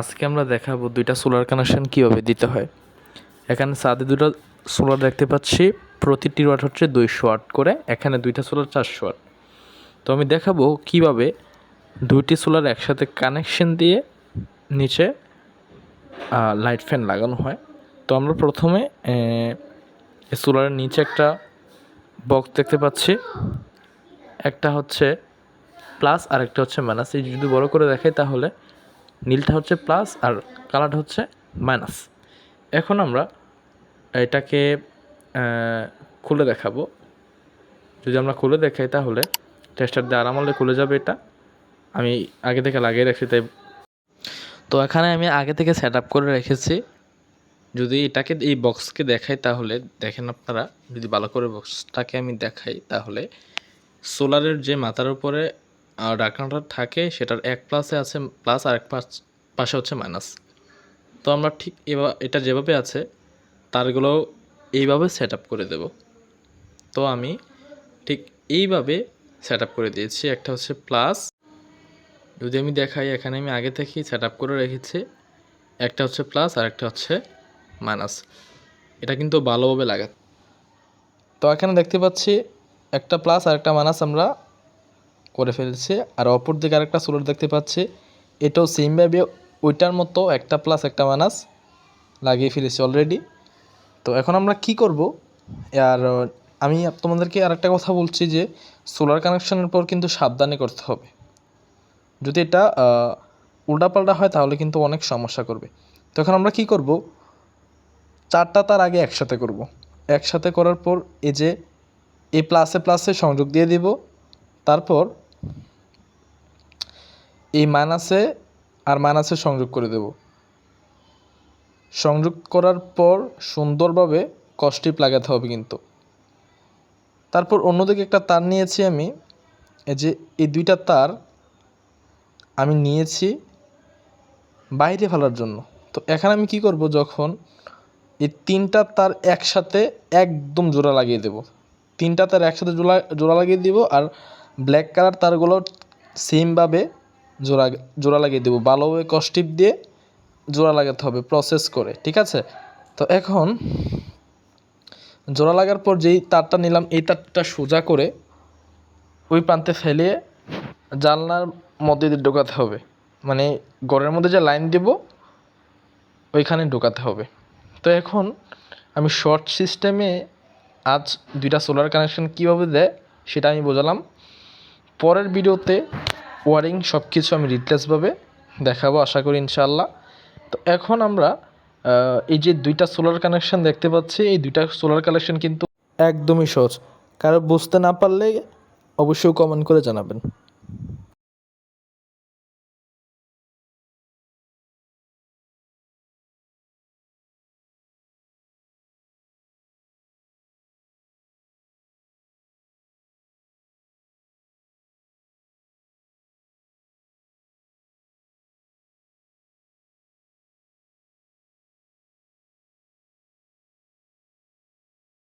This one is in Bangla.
আজকে আমরা দেখাবো দুইটা সোলার কানেকশান কীভাবে দিতে হয়। এখানে সাদে দুটো সোলার দেখতে পাচ্ছি, প্রতিটি ওয়াট হচ্ছে দুইশো ওয়াট করে, এখানে দুইটা সোলার চারশো ওয়াট তো আমি দেখাবো কীভাবে দুইটি সোলার একসাথে কানেকশন দিয়ে নিচে লাইট ফ্যান লাগানো হয়। তো আমরা প্রথমে সোলারের নিচে একটা বক্স দেখতে পাচ্ছি। একটা হচ্ছে প্লাস আর একটা হচ্ছে মাইনাস এই যদি বড় করে দেখাই তাহলে নীলটা হচ্ছে প্লাস আর কালারটা হচ্ছে মাইনাস এখন আমরা এটাকে খুলে দেখাবো। যদি আমরা খুলে দেখাই তাহলে টেস্টার দিয়ে আরামলে খুলে যাবে এটা। আমি আগে থেকে লাগিয়ে রাখছি, তাই তো এখানে আমি আগে থেকে সেট আপ করে রেখেছি। যদি এটাকে এই বক্সকে দেখাই তাহলে, দেখেন আপনারা, যদি ভালো করে বক্সটাকে আমি দেখাই তাহলে সোলারের যে মাথার উপরে আহ, ঢাকনাটা থাকে সেটার এক প্লাসে আছে প্লাস আর এক পাশ হচ্ছে মাইনাস তো আমরা ঠিক এবার এটা যেভাবে আছে তারগুলো এইভাবে সেট করে দেব। তো আমি ঠিক এইভাবে সেট করে দিয়েছি একটা হচ্ছে প্লাস যদি আমি দেখাই এখানে আমি আগে থেকেই সেট করে রেখেছি একটা হচ্ছে প্লাস আর একটা হচ্ছে মাইনাস এটা কিন্তু ভালোভাবে লাগা তো এখানে দেখতে পাচ্ছি একটা প্লাস আর একটা মাইনাস আমরা করে ফেলছি। আর অপর দিকে আরেকটা সোলার দেখতে পাচ্ছি, এটাও সেমভাবে ওইটার মতো একটা প্লাস একটা মাইনাস লাগিয়ে ফেলেছি অলরেডি তো এখন আমরা কি করব? আর আমি তোমাদেরকে আরেকটা কথা বলছি যে সোলার কানেকশনের পর কিন্তু সাবধানে করতে হবে। যদি এটা উল্টাপাল্টা হয় তাহলে কিন্তু অনেক সমস্যা করবে। তো এখন আমরা কি করব? চারটা তার আগে একসাথে করব। একসাথে করার পর এই যে, এ প্লাসে প্লাসে সংযোগ দিয়ে দিব। তারপর এই মাইনাসে আর মাইনাসে সংযোগ করে দেব। সংযোগ করার পর সুন্দরভাবে কস্টিপ লাগাতে হবে কিন্তু। তারপর অন্যদিকে একটা তার নিয়েছি আমি। এই যে এই দুইটা তার আমি নিয়েছি বাইরে ফেলার জন্য। তো এখানে আমি কি করব যখন এই তিনটা তার একসাথে একদম জোড়া লাগিয়ে দেব। তিনটা তার একসাথে জোড়া জোড়া লাগিয়ে দিব আর ব্ল্যাক কালার তারগুলো সেমভাবে জোড়া জোড়া লাগিয়ে দেবো। ভালোভাবে কস্টিপ দিয়ে জোড়া লাগাতে হবে প্রসেস করে, ঠিক আছে? তো এখন জোড়া লাগার পর যেই তারটা নিলাম, এই তারটা সোজা করে ওই প্রান্তে ফেলিয়ে জানলার মধ্যে দিয়ে ঢোকাতে হবে। মানে ঘরের মধ্যে যে লাইন দেব, ওইখানে ঢোকাতে হবে। তো এখন আমি শর্ট সিস্টেমে আজ দুইটা সোলার কানেকশন কীভাবে দেয়, সেটা আমি বোঝালাম। পরের ভিডিওতে ওয়ারিং সব কিছু আমি রিপ্লেসভাবে দেখাবো, আশা করি ইনশাল্লাহ তো এখন আমরা এই যে দুইটা সোলার কানেকশন দেখতে পাচ্ছি, এই দুইটা সোলার কানেকশন কিন্তু একদমই সহজ। কারও বুঝতে না পারলে অবশ্যই কমেন্ট করে জানাবেন।